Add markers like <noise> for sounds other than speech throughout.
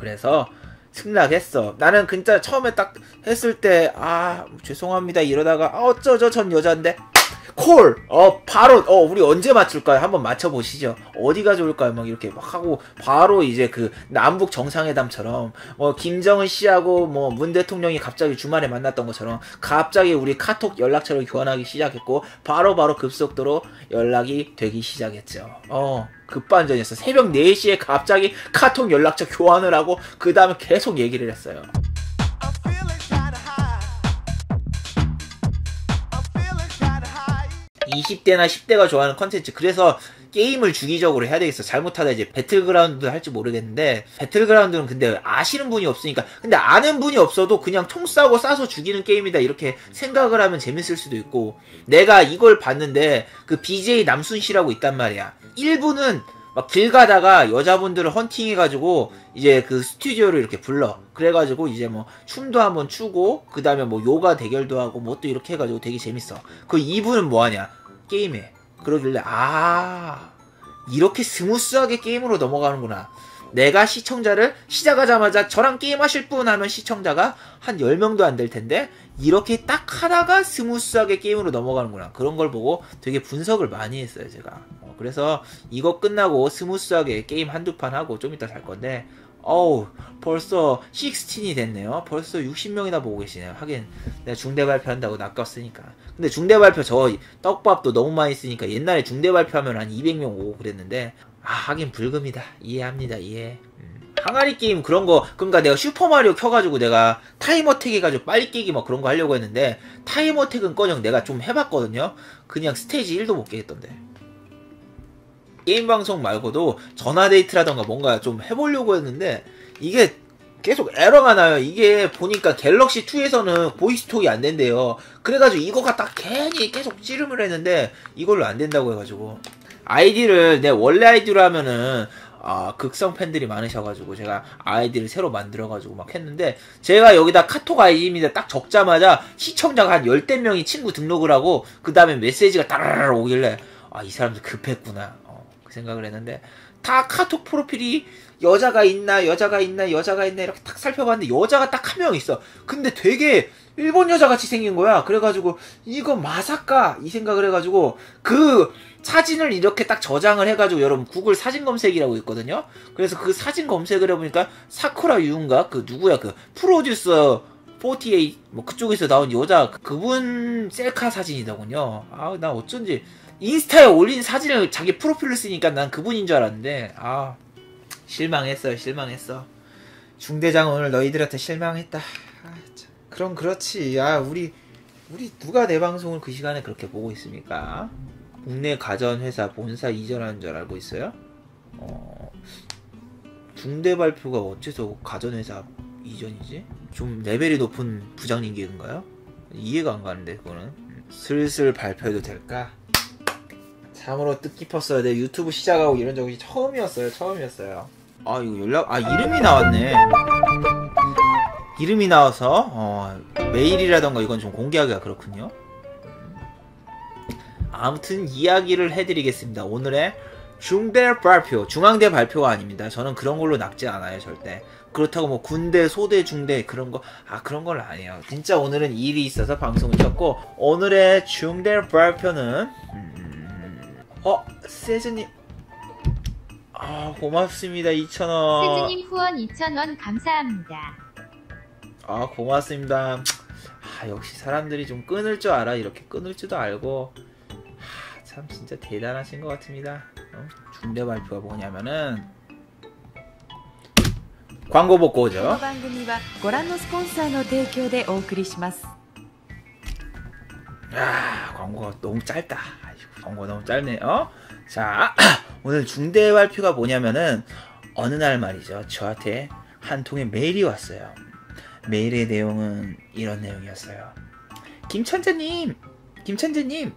그래서 승낙했어. 나는 진짜 처음에 딱 했을 때, 아, 죄송합니다. 이러다가, 아, 어쩌죠. 전 여잔데. 콜! 어, 바로, 어, 우리 언제 맞출까요? 한번 맞춰보시죠. 어디가 좋을까요? 막 이렇게 막 하고, 바로 이제 그 남북 정상회담처럼, 뭐, 김정은 씨하고 뭐, 문 대통령이 갑자기 주말에 만났던 것처럼, 갑자기 우리 카톡 연락처를 교환하기 시작했고, 바로바로 바로 급속도로 연락이 되기 시작했죠. 어, 급반전이 었어. 새벽 4시에 갑자기 카톡 연락처 교환을 하고, 그 다음에 계속 얘기를 했어요. 20대나 10대가 좋아하는 컨텐츠. 그래서 게임을 주기적으로 해야 되겠어. 잘못하다 이제 배틀그라운드도 할지 모르겠는데, 배틀그라운드는 근데 아시는 분이 없으니까, 근데 아는 분이 없어도 그냥 총 쏴고 쏴서 죽이는 게임이다. 이렇게 생각을 하면 재밌을 수도 있고, 내가 이걸 봤는데, 그 BJ 남순 씨라고 있단 말이야. 1부는 막 길 가다가 여자분들을 헌팅해가지고 이제 그 스튜디오를 이렇게 불러 그래가지고 이제 뭐 춤도 한번 추고 그 다음에 뭐 요가 대결도 하고 뭐 또 이렇게 해가지고 되게 재밌어 그 2부는 뭐하냐 게임해. 그러길래 아 이렇게 스무스하게 게임으로 넘어가는구나. 내가 시청자를 시작하자마자 저랑 게임하실 분 하면 시청자가 한 10명도 안 될 텐데 이렇게 딱 하다가 스무스하게 게임으로 넘어가는구나. 그런 걸 보고 되게 분석을 많이 했어요, 제가. 어, 그래서 이거 끝나고 스무스하게 게임 한두 판 하고 좀 이따 살 건데 어우 벌써 16이 됐네요 벌써 60명이나 보고 계시네요 하긴 내가 중대 발표한다고 낚았으니까 근데 중대 발표 저 떡밥도 너무 많이 쓰니까 옛날에 중대 발표하면 한 200명 오고 그랬는데 아 하긴 불금이다 이해합니다 이해 음. 항아리 게임 그런 거 그러니까 내가 슈퍼마리오 켜가지고 내가 타임어택 해가지고 빨리 깨기 막 그런 거 하려고 했는데 타임어택은 꺼녕 내가 좀 해봤거든요 그냥 스테이지 1도 못 깨겠던데 게임 방송 말고도 전화 데이트라던가 뭔가 좀 해보려고 했는데 이게 계속 에러가 나요. 이게 보니까 갤럭시 2에서는 보이스톡이 안 된대요. 그래가지고 이거 갖다 괜히 계속 찌름을 했는데 이걸로 안 된다고 해가지고 아이디를 내 원래 아이디로 하면은 아, 극성 팬들이 많으셔가지고 제가 아이디를 새로 만들어가지고 막 했는데 제가 여기다 카톡 아이디입니다. 딱 적자마자 시청자가 한 열댓 명이 친구 등록을 하고 그 다음에 메시지가 따라라 오길래 아 이 사람들 급했구나. 그 생각을 했는데 다 카톡 프로필이 여자가 있나 여자가 있나 여자가 있나 이렇게 딱 살펴봤는데 여자가 딱 한 명 있어. 근데 되게 일본 여자 같이 생긴 거야. 그래가지고 이거 마사카 이 생각을 해가지고 그 사진을 이렇게 딱 저장을 해가지고 여러분 구글 사진 검색이라고 있거든요. 그래서 그 사진 검색을 해보니까 사쿠라 유인가? 그 누구야? 그 프로듀서 48뭐 그쪽에서 나온 여자 그분 셀카 사진이더군요. 아 나 어쩐지 인스타에 올린 사진을 자기 프로필로 쓰니까 난 그분인 줄 알았는데 아 실망했어요 실망했어. 중대장 오늘 너희들한테 실망했다. 아, 그럼 그렇지. 야 우리 우리 누가 내 방송을 그 시간에 그렇게 보고 있습니까? 국내 가전회사 본사 이전하는 줄 알고 있어요? 어 중대 발표가 어째서 가전회사 이전이지? 좀 레벨이 높은 부장님 계인가요? 이해가 안 가는데 그거는. 슬슬 발표해도 될까 참으로 뜻깊었어요. 내 유튜브 시작하고 이런 적이 처음이었어요. 처음이었어요. 아 이거 연락 아 이름이 나왔네. 이름이 나와서 어, 메일이라던가 이건 좀 공개하기가 그렇군요. 아무튼 이야기를 해드리겠습니다. 오늘의 중대 발표, 중앙대 발표가 아닙니다. 저는 그런 걸로 낚지 않아요, 절대. 그렇다고 뭐 군대, 소대, 중대 그런 거, 아 그런 건 아니에요. 진짜 오늘은 일이 있어서 방송을 켰고 오늘의 중대 발표는 음, 어, 세즈님. 아, 고맙습니다. 2,000원. 세즈님 후원 2,000원 감사합니다. 아, 고맙습니다. 아, 역시 사람들이 좀 끊을 줄 알아. 이렇게 끊을 줄도 알고. 아, 참, 진짜 대단하신 것 같습니다. 어? 중대 발표가 뭐냐면은, 광고 보고 오죠. 아, 광고가 너무 짧다. 광고 너무 짧네요. 자, <clears throat> 오늘 중대 발표가 뭐냐면은 어느 날 말이죠. 저한테 한 통의 메일이 왔어요. 메일의 내용은 이런 내용이었어요. 김천재님, 김천재님,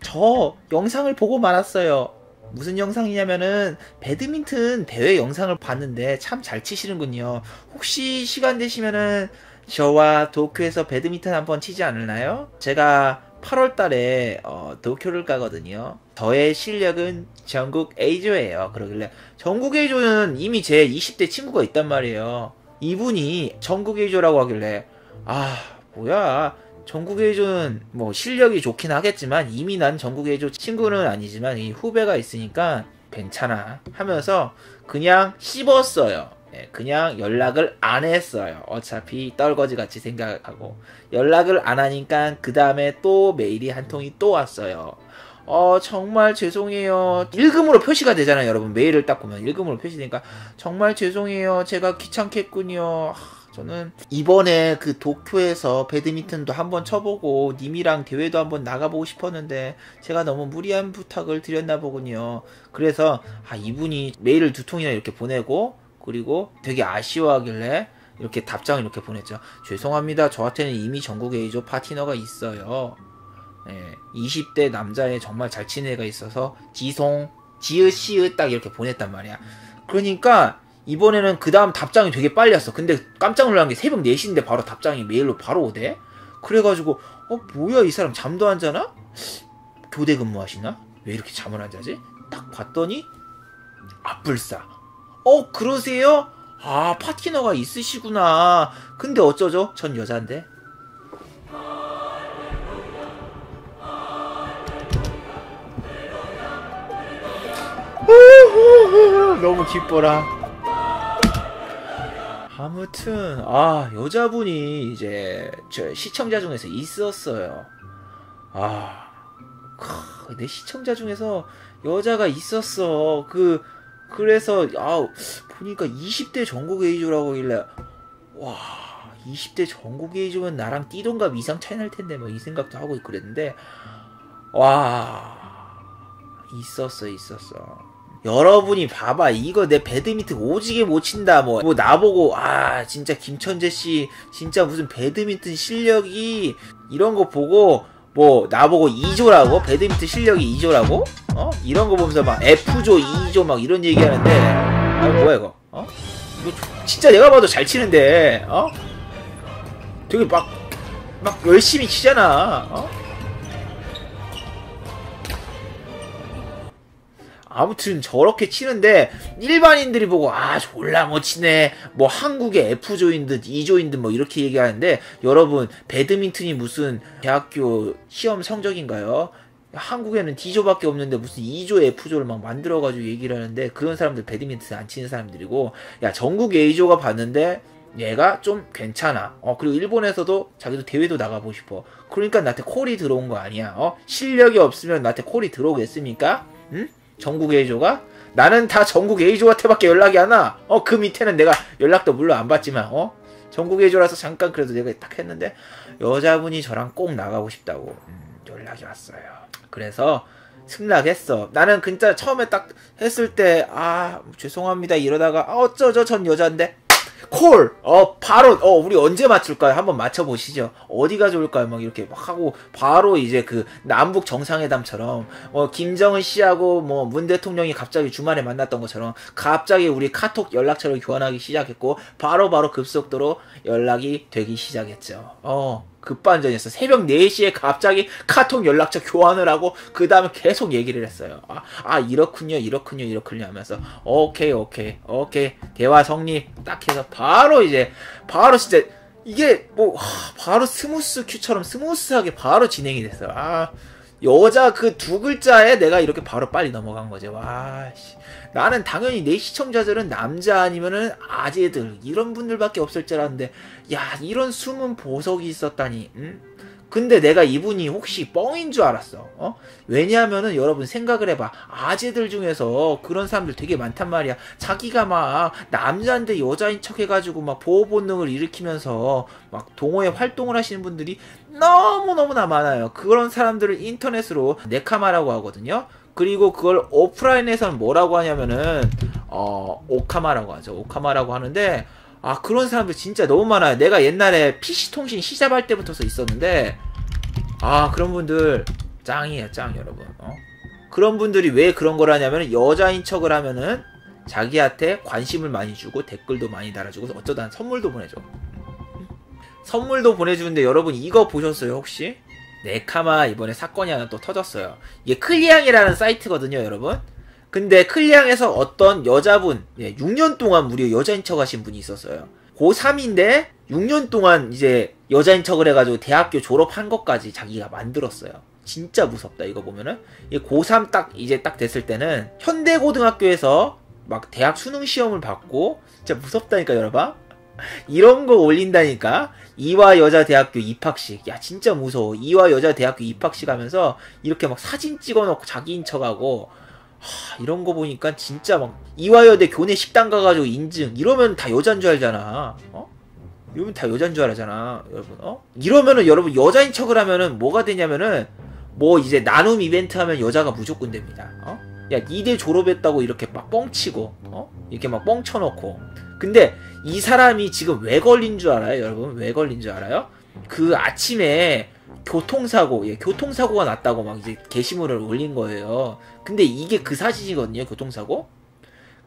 저 영상을 보고 말았어요. 무슨 영상이냐면은 배드민턴 대회 영상을 봤는데 참 잘 치시는군요. 혹시 시간 되시면은 저와 도쿄에서 배드민턴 한번 치지 않을나요? 제가 8월 달에 어, 도쿄를 가거든요. 저의 실력은 전국 A조예요. 그러길래 전국 A조는 이미 제 20대 친구가 있단 말이에요. 이분이 전국 A조라고 하길래 아 뭐야 전국 A조는 뭐 실력이 좋긴 하겠지만 이미 난 전국 A조 친구는 아니지만 이 후배가 있으니까 괜찮아 하면서 그냥 씹었어요. 예, 그냥 연락을 안 했어요. 어차피 떨거지 같이 생각하고 연락을 안 하니까 그 다음에 또 메일이 한 통이 또 왔어요. 어 정말 죄송해요. 일금으로 표시가 되잖아요, 여러분. 메일을 딱 보면 일금으로 표시되니까 정말 죄송해요. 제가 귀찮겠군요. 하, 저는 이번에 그 도쿄에서 배드민턴도 한번 쳐보고 님이랑 대회도 한번 나가보고 싶었는데 제가 너무 무리한 부탁을 드렸나 보군요. 그래서 아 이분이 메일을 두 통이나 이렇게 보내고 그리고 되게 아쉬워하길래 이렇게 답장을 이렇게 보냈죠. 죄송합니다. 저한테는 이미 전국 A조 파티너가 있어요. 예, 20대 남자애 정말 잘 치는 애가 있어서 지송, 지읒, 시읒 딱 이렇게 보냈단 말이야. 그러니까 이번에는 그 다음 답장이 되게 빨리 왔어. 근데 깜짝 놀란 게 새벽 4시인데 바로 답장이 메일로 바로 오대? 그래가지고, 어, 뭐야, 이 사람 잠도 안 자나? 교대 근무하시나? 왜 이렇게 잠을 안 자지? 딱 봤더니, 앞불싸. 어, 그러세요? 아, 파티너가 있으시구나. 근데 어쩌죠? 전 여잔데. 너무 기뻐라. 아무튼 아 여자분이 이제 저 시청자 중에서 있었어요. 아, 크, 내 시청자 중에서 여자가 있었어. 그 그래서 아 보니까 20대 전국 A조라고 하길래 와 20대 전국 A조면 나랑 띠동갑 이상 차이 날 텐데 뭐 이 생각도 하고 그랬는데 와 있었어 있었어. 여러분이 봐봐 이거 내 배드민턴 오지게 못 친다 뭐, 뭐 나보고 아 진짜 김천재 씨 진짜 무슨 배드민턴 실력이 이런 거 보고 뭐 나보고 2조라고? 배드민턴 실력이 2조라고? 어? 이런 거 보면서 막 F조 2조 막 이런 얘기하는데 아 뭐야 이거? 어? 이거 진짜 내가 봐도 잘 치는데 어? 되게 막 막 열심히 치잖아 어 아무튼 저렇게 치는데 일반인들이 보고 아 졸라 못 치네 뭐 한국의 F조인 듯 E조인 듯 뭐 이렇게 얘기하는데 여러분 배드민턴이 무슨 대학교 시험 성적인가요? 한국에는 D조밖에 없는데 무슨 2조 F조를 막 만들어가지고 얘기를 하는데 그런 사람들 배드민턴 안 치는 사람들이고 야 전국 A조가 봤는데 얘가 좀 괜찮아. 어, 그리고 일본에서도 자기도 대회도 나가보고 싶어. 그러니까 나한테 콜이 들어온 거 아니야. 어? 실력이 없으면 나한테 콜이 들어오겠습니까? 응? 전국 A조가? 나는 다 전국 A조한테밖에 연락이 안 와. 어, 그 밑에는 내가 연락도 물론 안 받지만, 어? 전국 A조라서 잠깐 그래도 내가 딱 했는데, 여자분이 저랑 꼭 나가고 싶다고, 음, 연락이 왔어요. 그래서, 승낙했어. 나는 진짜 처음에 딱 했을 때, 아, 죄송합니다. 이러다가, 아, 어쩌죠? 전 여잔데. 콜! 어, 바로, 어, 우리 언제 맞출까요? 한번 맞춰보시죠. 어디가 좋을까요? 막 이렇게 막 하고, 바로 이제 그, 남북 정상회담처럼, 어, 김정은 씨하고 뭐, 문 대통령이 갑자기 주말에 만났던 것처럼, 갑자기 우리 카톡 연락처를 교환하기 시작했고, 바로바로 바로 급속도로 연락이 되기 시작했죠. 어, 급반전이었어. 새벽 4시에 갑자기 카톡 연락처 교환을 하고 그 다음에 계속 얘기를 했어요. 아, 아 이렇군요, 이렇군요, 이렇군요 하면서 오케이, 오케이, 오케이 대화 성립 딱 해서 바로 이제 바로 진짜 이게 뭐 하, 바로 스무스 큐처럼 스무스하게 바로 진행이 됐어요. 아 여자 그 두 글자에 내가 이렇게 바로 빨리 넘어간 거죠. 와, 씨. 나는 당연히 내 시청자들은 남자 아니면은 아재들 이런 분들밖에 없을 줄 알았는데, 야 이런 숨은 보석이 있었다니. 응? 근데 내가 이분이 혹시 뻥인 줄 알았어. 어? 왜냐하면은 여러분 생각을 해봐. 아재들 중에서 그런 사람들 되게 많단 말이야. 자기가 막 남자인데 여자인 척 해가지고 막 보호 본능을 일으키면서 막 동호회 활동을 하시는 분들이 너무너무나 많아요. 그런 사람들을 인터넷으로 네카마라고 하거든요. 그리고 그걸 오프라인에서는 뭐라고 하냐면은 어 오카마라고 하죠. 오카마라고 하는데 아 그런 사람들 진짜 너무 많아요. 내가 옛날에 PC통신 시작할 때부터 있었는데 아 그런 분들 짱이에요 짱 여러분. 어? 그런 분들이 왜 그런 걸 하냐면 여자인 척을 하면은 자기한테 관심을 많이 주고 댓글도 많이 달아주고 어쩌다 선물도 보내줘. 선물도 보내주는데 여러분 이거 보셨어요 혹시? 네카마 이번에 사건이 하나 또 터졌어요. 이게 클리앙이라는 사이트거든요, 여러분. 근데 클리앙에서 어떤 여자분, 예, 6년 동안 무려 여자인 척 하신 분이 있었어요. 고3인데 6년 동안 이제 여자인 척을 해가지고 대학교 졸업한 것까지 자기가 만들었어요. 진짜 무섭다, 이거 보면은. 이 고3 딱, 이제 딱 됐을 때는 현대고등학교에서 막 대학 수능 시험을 받고, 진짜 무섭다니까, 여러분. <laughs> 이런 거 올린다니까? 이화 여자 대학교 입학식. 야, 진짜 무서워. 이화 여자 대학교 입학식 하면서 이렇게 막 사진 찍어 놓고 자기인 척하고, 하, 이런 거 보니까 진짜 막 이화여대 교내 식당 가가지고 인증 이러면 다 여잔 줄 알잖아. 어? 이러면 다 여잔 줄 알잖아, 여러분. 어? 이러면은 여러분 여자인 척을 하면은 뭐가 되냐면은 뭐 이제 나눔 이벤트 하면 여자가 무조건 됩니다. 어? 야, 니대 졸업했다고 이렇게 막 뻥치고, 어? 이렇게 막 뻥쳐놓고. 근데 이 사람이 지금 왜 걸린 줄 알아요, 여러분? 왜 걸린 줄 알아요? 그 아침에 교통사고, 예, 교통사고가 났다고 막 이제 게시물을 올린 거예요. 근데 이게 그 사진이거든요, 교통사고.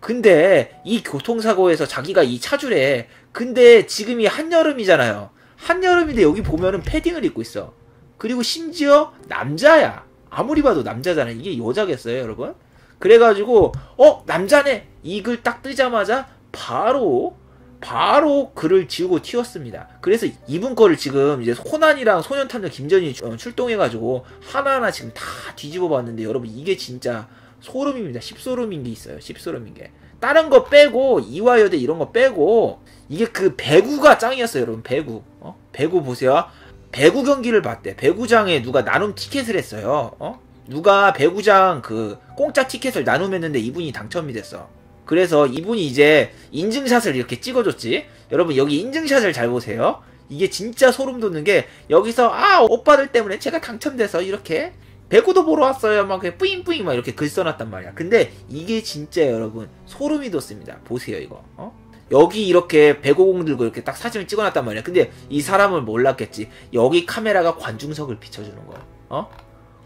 근데 이 교통사고에서 자기가 이 차주래. 근데 지금이 한여름이잖아요. 한여름인데 여기 보면은 패딩을 입고 있어. 그리고 심지어 남자야. 아무리 봐도 남자잖아. 이게 여자겠어요, 여러분? 그래가지고, 어, 남자네! 이 글 딱 뜨자마자 바로 바로 글을 지우고 튀었습니다. 그래서 이분 거를 지금 이제 호난이랑 소년탐정 김전이 어, 출동해가지고 하나하나 지금 다 뒤집어 봤는데 여러분 이게 진짜 소름입니다. 십소름인 게 있어요. 십소름인 게. 다른 거 빼고 이화여대 이런 거 빼고 이게 그 배구가 짱이었어요, 여러분. 배구. 어? 배구 보세요. 배구 경기를 봤대. 배구장에 누가 나눔 티켓을 했어요. 어? 누가 배구장 그 공짜 티켓을 나눔했는데 이분이 당첨이 됐어. 그래서 이분이 이제 인증샷을 이렇게 찍어줬지. 여러분 여기 인증샷을 잘 보세요. 이게 진짜 소름 돋는 게 여기서 아 오빠들 때문에 제가 당첨돼서 이렇게 배구도 보러 왔어요. 막 뿌잉뿌잉 막 이렇게 글 써놨단 말이야. 근데 이게 진짜 여러분 소름이 돋습니다. 보세요 이거. 어? 여기 이렇게 배구공 들고 이렇게 딱 사진을 찍어놨단 말이야. 근데 이 사람을 몰랐겠지. 여기 카메라가 관중석을 비춰주는 거야. 어?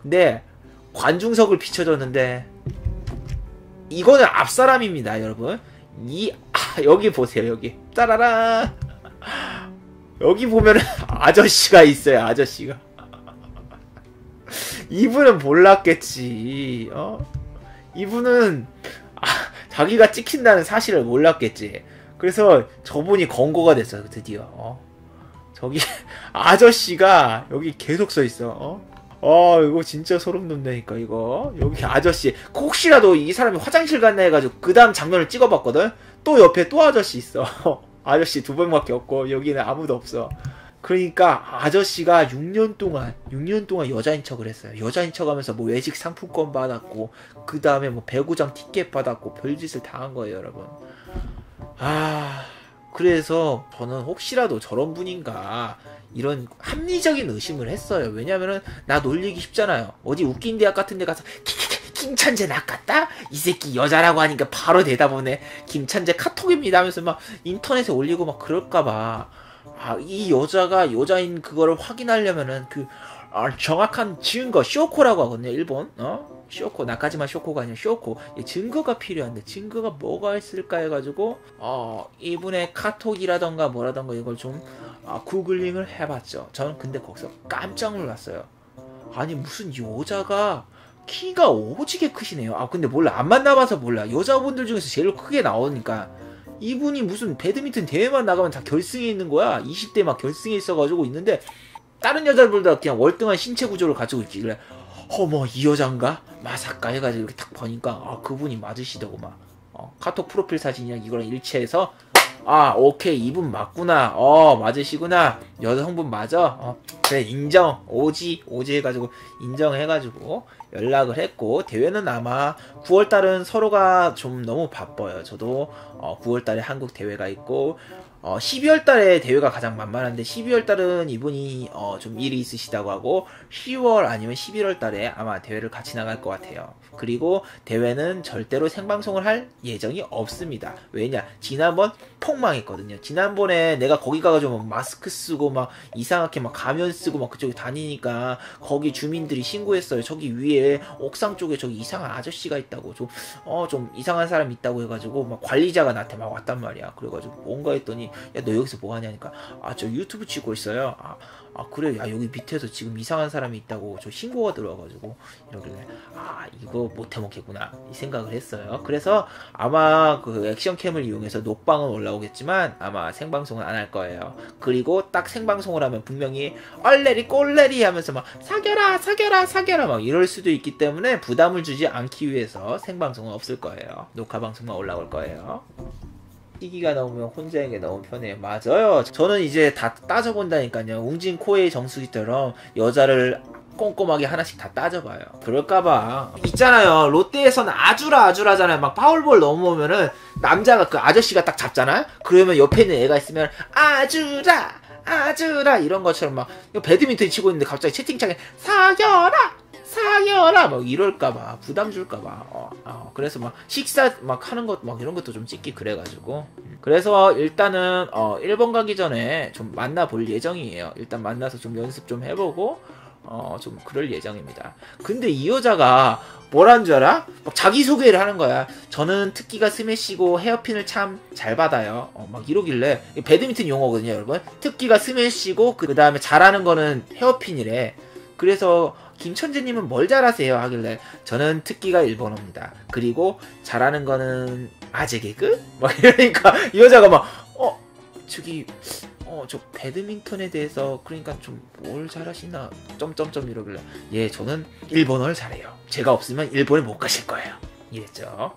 근데 관중석을 비춰줬는데 이거는 앞사람입니다, 여러분. 이 아, 여기 보세요, 여기. 따라라. 여기 보면은 <laughs> 아저씨가 있어요, 아저씨가. <laughs> 이분은 몰랐겠지. 어? 이분은 아, 자기가 찍힌다는 사실을 몰랐겠지. 그래서 저분이 권고가 됐어요, 드디어. 어? 저기 <laughs> 아저씨가 여기 계속 써 있어. 어? 어 이거 진짜 소름 돋다니까 이거. 여기 아저씨. 혹시라도 이 사람이 화장실 갔나 해가지고 그 다음 장면을 찍어봤거든? 또 옆에 또 아저씨 있어. <laughs> 아저씨 두 번밖에 없고 여기는 아무도 없어. 그러니까 아저씨가 6년 동안 6년 동안 여자인 척을 했어요. 여자인 척하면서 뭐 외식 상품권 받았고 그 다음에 뭐 배구장 티켓 받았고 별짓을 다 한 거예요 여러분. 아 그래서 저는 혹시라도 저런 분인가 이런 합리적인 의심을 했어요. 왜냐면은 나 놀리기 쉽잖아요. 어디 웃긴 대학 같은 데 가서 김찬재 낚았다? 이 새끼 여자라고 하니까 바로 대답하네. 김찬재 카톡입니다 하면서 막 인터넷에 올리고 막 그럴까봐. 아, 이 여자가 여자인 그거를 확인하려면은 그 아, 정확한 증거 쇼코라고 하거든요. 일본. 어? 쇼코 나까지만 쇼코가 아니라 쇼코 증거가 필요한데 증거가 뭐가 있을까 해가지고 어 이분의 카톡이라던가 뭐라던가 이걸 좀 아, 구글링을 해봤죠. 저는 근데 거기서 깜짝 놀랐어요. 아니 무슨 여자가 키가 오지게 크시네요. 아 근데 몰라 안 만나봐서 몰라. 여자분들 중에서 제일 크게 나오니까 이분이 무슨 배드민턴 대회만 나가면 다 결승에 있는 거야. 20대 막 결승에 있어가지고 있는데 다른 여자들보다 그냥 월등한 신체 구조를 가지고 있지. 그래. 어머 이 여잔가? 마사카 해가지고 이렇게 딱 보니까 아 그분이 맞으시다고 막 어, 카톡 프로필 사진이랑 이거랑 일치해서 아 오케이 이분 맞구나 어 맞으시구나 여성분 맞아 어 그래 인정 오지 오지 해가지고 인정해가지고 연락을 했고 대회는 아마 9월달은 서로가 좀 너무 바빠요 저도 어 9월달에 한국 대회가 있고 어 12월 달에 대회가 가장 만만한데 12월 달은 이분이 어 좀 일이 있으시다고 하고 10월 아니면 11월 달에 아마 대회를 같이 나갈 것 같아요. 그리고 대회는 절대로 생방송을 할 예정이 없습니다. 왜냐 지난번 폭망했거든요. 지난번에 내가 거기 가가지고 막 마스크 쓰고 막 이상하게 막 가면 쓰고 막 그쪽에 다니니까 거기 주민들이 신고했어요. 저기 위에 옥상 쪽에 저기 이상한 아저씨가 있다고 좀 어좀 어, 좀 이상한 사람 있다고 해가지고 막 관리자가 나한테 막 왔단 말이야. 그래가지고 뭔가 했더니 야 너 여기서 뭐 하냐니까 아 저 유튜브 찍고 있어요. 아, 아 그래 야 여기 밑에서 지금 이상한 사람이 있다고 저 신고가 들어와가지고 이러길래 아 이거 못해 먹겠구나 이 생각을 했어요. 그래서 아마 그 액션캠을 이용해서 녹방은 올라오겠지만 아마 생방송은 안 할 거예요. 그리고 딱 생방송을 하면 분명히 얼레리 꼴레리 하면서 막 사겨라 사겨라 사겨라 막 이럴 수도 있기 때문에 부담을 주지 않기 위해서 생방송은 없을 거예요. 녹화 방송만 올라올 거예요. 시기가 나오면 혼자에게 너무 편해요. 맞아요. 저는 이제 다 따져본다니까요. 웅진 코의 정수기처럼 여자를 꼼꼼하게 하나씩 다 따져봐요. 그럴까봐. 있잖아요. 롯데에서는 아주라 아주라잖아요. 막 파울볼 넘어오면은 남자가 그 아저씨가 딱 잡잖아요. 그러면 옆에 있는 애가 있으면 아주라 아주라 이런 것처럼 막 배드민턴 치고 있는데 갑자기 채팅창에 사겨라 사겨라! 막 이럴까봐 부담 줄까봐. 어, 어, 그래서 막 식사 막 하는 것 막 이런 것도 좀 찍기 그래가지고. 음. 그래서 일단은 어, 일본 가기 전에 좀 만나볼 예정이에요. 일단 만나서 좀 연습 좀 해보고 어, 좀 그럴 예정입니다. 근데 이 여자가 뭐라는 줄 알아? 막 자기소개를 하는 거야. 저는 특기가 스매시고 헤어핀을 참 잘 받아요. 어, 막 이러길래. 배드민턴 용어거든요 여러분. 특기가 스매시고 그 다음에 잘하는 거는 헤어핀이래. 그래서 김천재님은 뭘 잘하세요? 하길래 저는 특기가 일본어입니다. 그리고 잘하는 거는 아재 개그? 막 <laughs> 이러니까 이 여자가 막 어 저기 어 저 배드민턴에 대해서 그러니까 좀 뭘 잘하시나 점점점 이러길래 예 저는 일본어를 잘해요. 제가 없으면 일본에 못 가실 거예요. 이랬죠.